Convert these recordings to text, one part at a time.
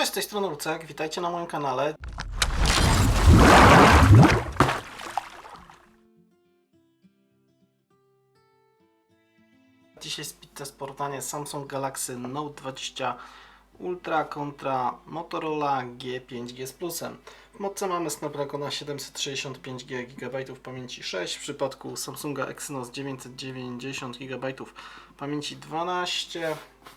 Cześć, z tej strony Lucek, witajcie na moim kanale. Dzisiaj speed test porównanie Samsung Galaxy Note 20 Ultra kontra Motorola G5G z plusem. W modce mamy Snapdragona 765 GB pamięci 6, w przypadku Samsunga Exynos 990 GB pamięci 12.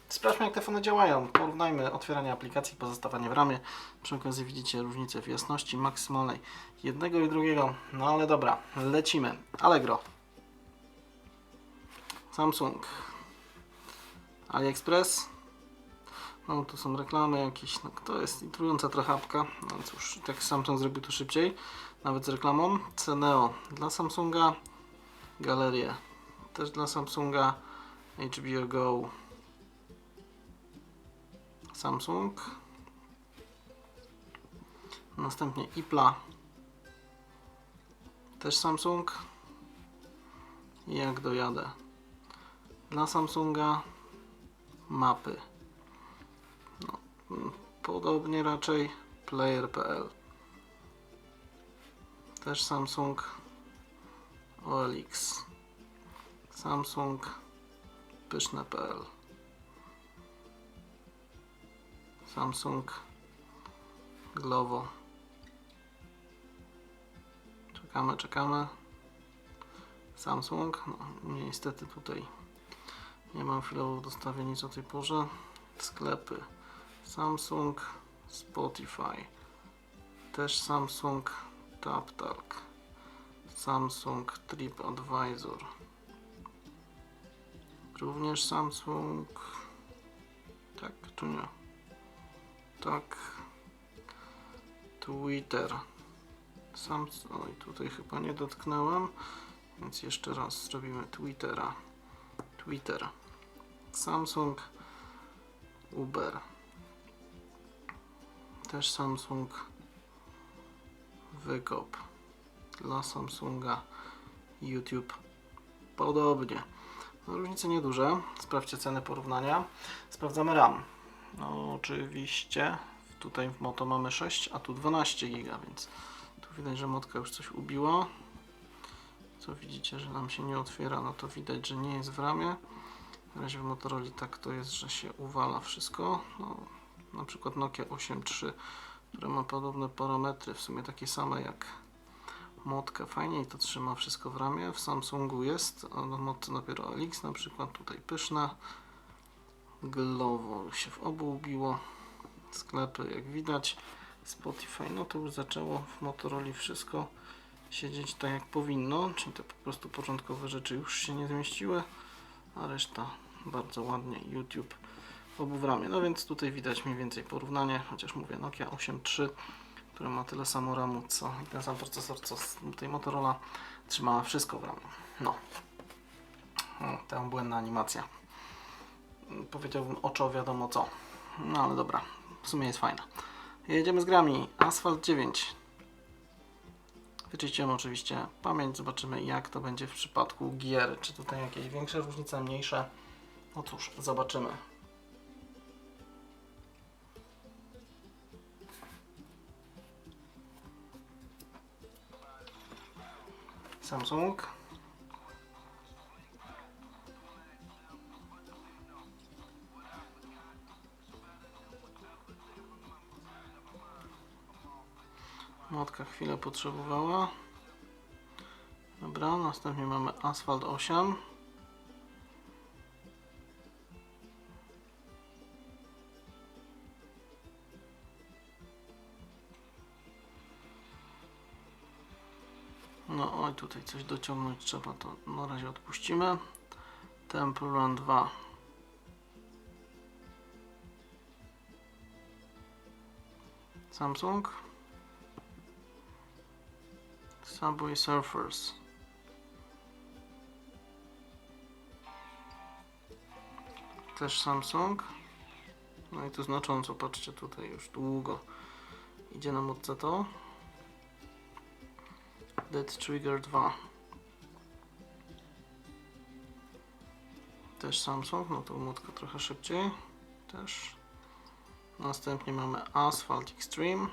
Sprawdźmy jak te fony działają. Porównajmy otwieranie aplikacji, pozostawanie w ramie. Przy okazji widzicie różnicę w jasności maksymalnej jednego i drugiego. No ale dobra, lecimy. Allegro. Samsung. AliExpress. No tu są reklamy jakieś, no to jest intrująca trochę apka. No cóż, tak Samsung zrobił to szybciej, nawet z reklamą. Ceneo dla Samsunga. Galerie też dla Samsunga. HBO Go. Samsung. Następnie IPLA. Też Samsung. I jak dojadę. Dla Samsunga mapy. No, mm, podobnie raczej player.pl. Też Samsung OLX. Samsung pyszne.pl. Samsung Glovo. Czekamy, czekamy. Samsung, no niestety tutaj nie mam chwilowo w dostawie nic o tej porze. Sklepy Samsung, Spotify, też Samsung TapTalk, Samsung TripAdvisor, również Samsung, tak czy nie? Tak, Twitter, Samsung, oj tutaj chyba nie dotknąłem, więc jeszcze raz zrobimy Twittera, Twitter, Samsung, Uber. Też Samsung Wykop dla Samsunga YouTube podobnie. No, różnice nieduże. Sprawdźcie ceny porównania. Sprawdzamy RAM. No oczywiście tutaj w Moto mamy 6, a tu 12 GB, więc tu widać, że motka już coś ubiła. Co widzicie, że nam się nie otwiera, no to widać, że nie jest w ramie. Na razie w Motorola tak to jest, że się uwala wszystko. No, na przykład Nokia 8.3, która ma podobne parametry, w sumie takie same jak Motka. Fajniej to trzyma wszystko w ramie. W Samsungu jest, a na Motce dopiero LX na przykład. Tutaj pyszna. Glovo się w obu ubiło. Sklepy jak widać. Spotify, no to już zaczęło w Motorola wszystko siedzieć tak jak powinno, czyli te po prostu początkowe rzeczy już się nie zmieściły a reszta bardzo ładnie YouTube obu w ramię. No więc tutaj widać mniej więcej porównanie, chociaż mówię Nokia 8.3, która ma tyle samo RAMu co i ten sam procesor co tej Motorola trzymała wszystko w ramię. No. O, ta błędna animacja. Powiedziałbym oczo wiadomo co. No ale dobra, w sumie jest fajna. Jedziemy z grami. Asphalt 9. Wyczyścimy oczywiście pamięć, zobaczymy jak to będzie w przypadku gier. Czy tutaj jakieś większe różnice, mniejsze? No cóż, zobaczymy. Samsung. Matka chwilę potrzebowała. Dobra, następnie mamy Asphalt 8. No oj, tutaj coś dociągnąć trzeba, to na razie odpuścimy. Temple Run 2. Samsung. Subway Surfers. Też Samsung. No i to znacząco, patrzcie tutaj już długo idzie nam od to. Dead Trigger 2. Też Samsung, no to motka trochę szybciej. Też. Następnie mamy Asphalt Extreme.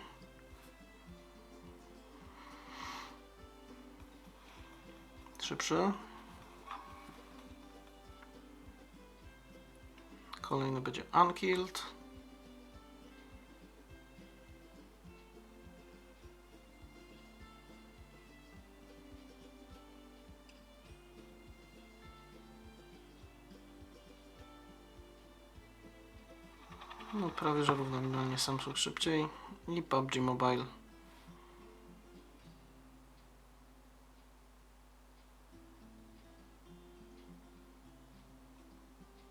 Szybszy. Kolejny będzie Unkilled. No prawie, że równominalnie Samsung szybciej i PUBG Mobile.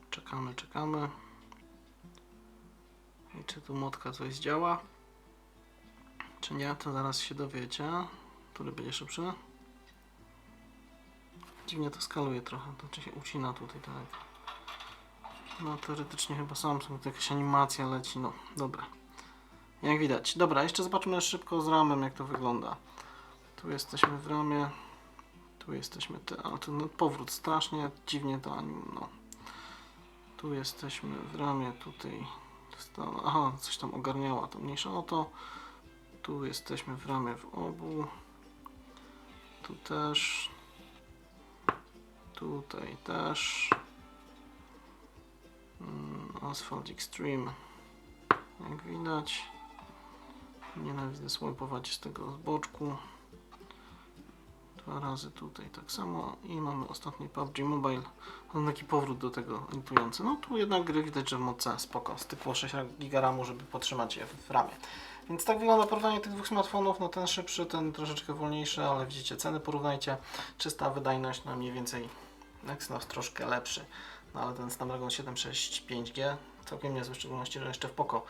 Czekamy, czekamy. I czy tu motka coś działa? Czy nie, to zaraz się dowiecie. Który będzie szybszy? Dziwnie to skaluje trochę, to czy się ucina tutaj tak. No teoretycznie chyba Samsung, to jakaś animacja leci, no dobra. Jak widać. Dobra, jeszcze zobaczmy szybko z ramem jak to wygląda. Tu jesteśmy w ramie. Tu jesteśmy, te, ale to no, powrót strasznie dziwnie to anim, no. Tu jesteśmy w ramie, tutaj aha, coś tam ogarniała, to mniejsza o to. Tu jesteśmy w ramie w obu. Tu też. Tutaj też. Mm, Asphalt Extreme. Jak widać. Nienawidzę swipować z tego z boczku. Dwa razy tutaj tak samo i mamy ostatni PUBG Mobile. On taki powrót do tego litujący. No tu jednak gry widać, że w mocy spoko. Stykło 6 GB żeby podtrzymać je w ramie. Więc tak wygląda porównanie tych dwóch smartfonów. No ten szybszy, ten troszeczkę wolniejszy, ale widzicie ceny porównajcie. Czysta wydajność, no mniej więcej Exynos troszkę lepszy. No ale ten Snapdragon 765 5G całkiem niezły, w szczególności, że jeszcze w Poco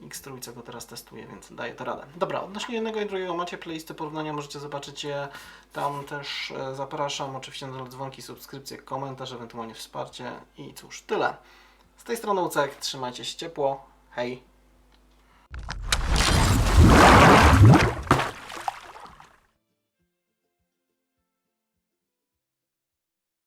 X3 go teraz testuję, więc daje to radę. Dobra, odnośnie jednego i drugiego macie playlisty porównania, możecie zobaczyć je. Tam też e, zapraszam, oczywiście na dzwonki, subskrypcje, komentarz, ewentualnie wsparcie i cóż, tyle. Z tej strony Ucek, trzymajcie się ciepło, hej!